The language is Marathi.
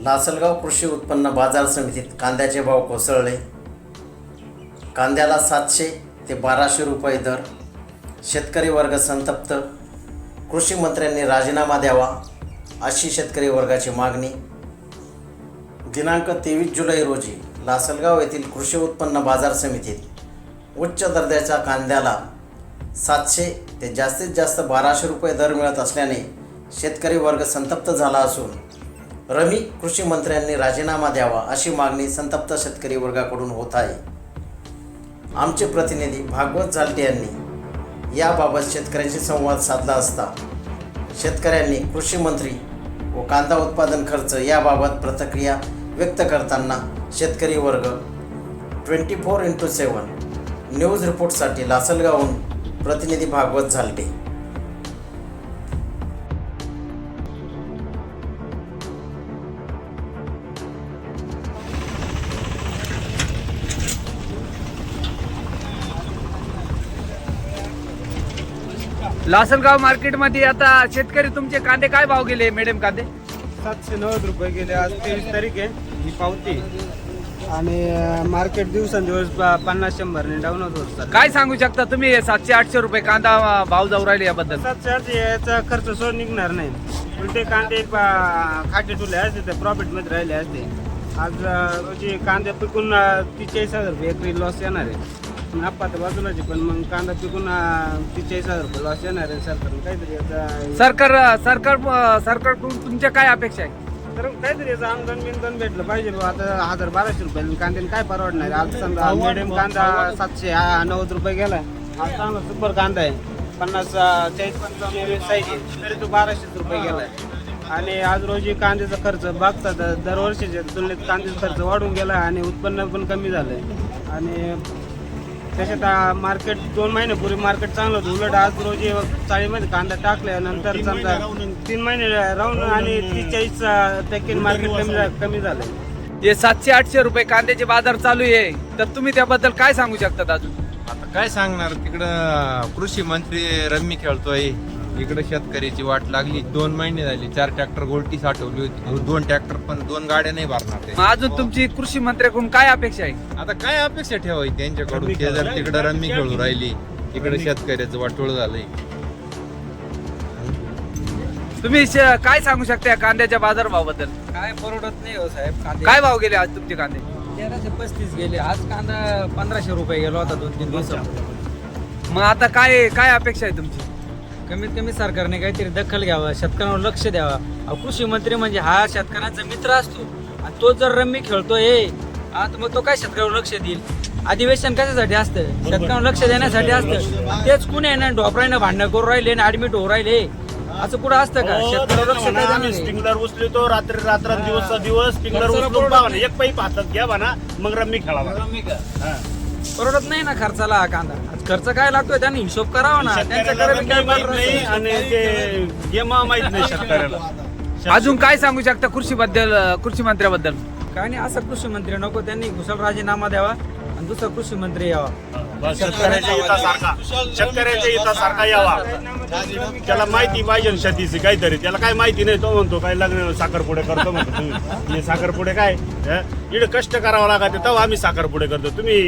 लासलगाव कृषी उत्पन्न बाजार समितीत कांद्याचे भाव कोसळले. कांद्याला सातशे ते बाराशे रुपये दर. शेतकरी वर्ग संतप्त. कृषी मंत्र्यांनी राजीनामा द्यावा अशी शेतकरी वर्गाची मागणी. दिनांक तेवीस जुलै रोजी लासलगाव येथील कृषी उत्पन्न बाजार समितीत उच्च दर्जाच्या कांद्याला सातशे ते जास्तीत जास्त बाराशे रुपये दर मिळत असल्याने शेतकरी वर्ग संतप्त झाला असून रमी कृषी मंत्र्यांनी राजीनामा द्यावा अशी मागणी संतप्त शेतकरी वर्गाकडून होत आहे. आमचे प्रतिनिधी भागवत झालटे यांनी याबाबत शेतकऱ्यांशी संवाद साधला असता. शेतकऱ्यांनी कृषी मंत्री व कांदा उत्पादन खर्च याबाबत प्रतिक्रिया व्यक्त करताना शेतकरी वर्ग twenty four into seven news रिपोर्टसाठी लासलगावहून प्रतिनिधी भागवत झालटे लासलगाव मार्केटमध्ये आता शेतकरी तुमचे कांदे काय भाव गेले मॅडम कांदे? सातशे नव्वद रुपये गेले. आज तेवीस तारीख आहे. ही पावती. आणि मार्केट दिवसेंदिवस प- पन्नास शंभरने डाऊन होत होत सर काय सांगू शकता तुम्ही? सातशे आठशे रुपये कांदा अं, भाव जाऊ राहिले याबद्दल. सातशे आठशे याचा खर्च सोड निघणार नाही. उलटे कांदे प- खाटे टुले असते ते प्रॉफिटमध्ये राहिले असते. आज अं, रोजी कांदे पिकून तीस हजार रुपये एकरी लॉस येणार आहे. नफा तर बाजूलाच आहे, पण मग कांदा पिकून तीस हजार रुपये लॉस येणार आहे सरकारनं. काहीतरी याचा सरकार सरकार सरकारकडून तुमच्या काय अपेक्षा आहे? तर काहीतरी याचं भेटलं पाहिजे बुवा. आता हजार बाराशे रुपये कांद्याने काय परवडणार आज समजा मिडियम कांदा सातशे हा, नव्वद रुपये गेला. आज चांगला सुपर कांदा आहे. पन्नास अं, चाळीस पंचावन्न साईज आहे. तरी तो बाराशे रुपये गेलाय आणि आज रोजी कांद्याचा खर्च बघता तर दरवर्षीच्या तुलनेत कांद्याचा खर्च वाढून गेला आणि उत्पन्न पण कमी झालंय. आणि त्याच्यात मार्केट दोन महिन्यापूर्वी मार्केट चांगलं होतं. उलट आज रोजी चाळीमध्ये कांदा टाकल्यानंतर समजा तीन महिने राहून आणि तीस चाळीस टक्के मार्केट कमी कमी झालंय. हे सातशे आठशे रुपये कांद्याचे बाजार चालू आहे तर तुम्ही त्याबद्दल काय सांगू शकता अजून? आता काय सांगणार? तिकडं कृषी मंत्री रम्मी खेळतोय. इकडे शेतकऱ्याची वाट लागली. दोन महिने झाले चार ट्रॅक्टर गोलटी साठवली होती. दोन ट्रॅक्टर पण दोन गाड्या नाही भरणार ते. मग अजून तुमची कृषी मंत्र्याकडून काय अपेक्षा आहे? आता काय अपेक्षा ठेवायची त्यांच्याकडून? ते जर तिकडे रम्मी खेळू राहिली. इकडे शेतकऱ्याचं वाटोळ झालंय. तुम्ही श- काय सांगू शकता या कांद्याच्या बाजार भावाबद्दल काय परवडत नाही हो साहेब कांदे. काय भाव गेले आज तुमचे कांदे? तेराशे पस्तीस गेले. आज कांदा पंधराशे रुपये गेला होता दोन तीन दिवसात मग आता काय काय अपेक्षा आहे तुमची? कमीत कमी सरकारने काहीतरी दखल घ्यावा शेतकऱ्यांवर लक्ष द्यावा. अहो, कृषी मंत्री म्हणजे हा शेतकऱ्यांचा मित्र असतो. आणि तो जर रम्मी खेळतोय हा तर मग तो काय शेतकऱ्यावर लक्ष देईल? अधिवेशन कशासाठी असतं? शेतकऱ्यांवर लक्ष देण्यासाठी असतं. तेच कुणी आहे ना ढोपरायनं भांडणं करून राहिले आणि ऍडमिट होऊ राहिले? असं कुठं असतं का? शेतकऱ्यावर लक्ष नाही? स्टिंगलर उचलतो रात्री रात्र दिवस दिवस स्टिंगलर उचलून पाहा. एक पाईप हातात घ्या म्हणा मग रम्मी खेळावा हा. परवडत नाही ना खर्चाला हा कांदा. आज खर्च काय लागतोय त्यांनी हिशोब करावा ना. शेतकऱ्याला त्यांच्याकडे माहीत नाही राहतो? आणि ते गेम माहीत नाही शेतकऱ्याला. अजून काय सांगू शकता कृषी बद्दल कृषी मंत्र्याबद्दल? काय नाही असं कृषी मंत्री नको त्यांनी कुशल राजीनामा द्यावा आणि दुसरा कृषी मंत्री यावा. शेतकऱ्याच्या हितासारखा. शेतकऱ्याच्या हितासारखा यावा. त्याला माहिती पाहिजे शेतीची काहीतरी. त्याला काय माहिती नाही तो म्हणतो काय लग्न साखरपुडे करतो म्हणतो तुम्ही. साखरपुडे काय? इकडे कष्ट करावं लागते तेव्हा आम्ही साखरपुडे करतो. तुम्ही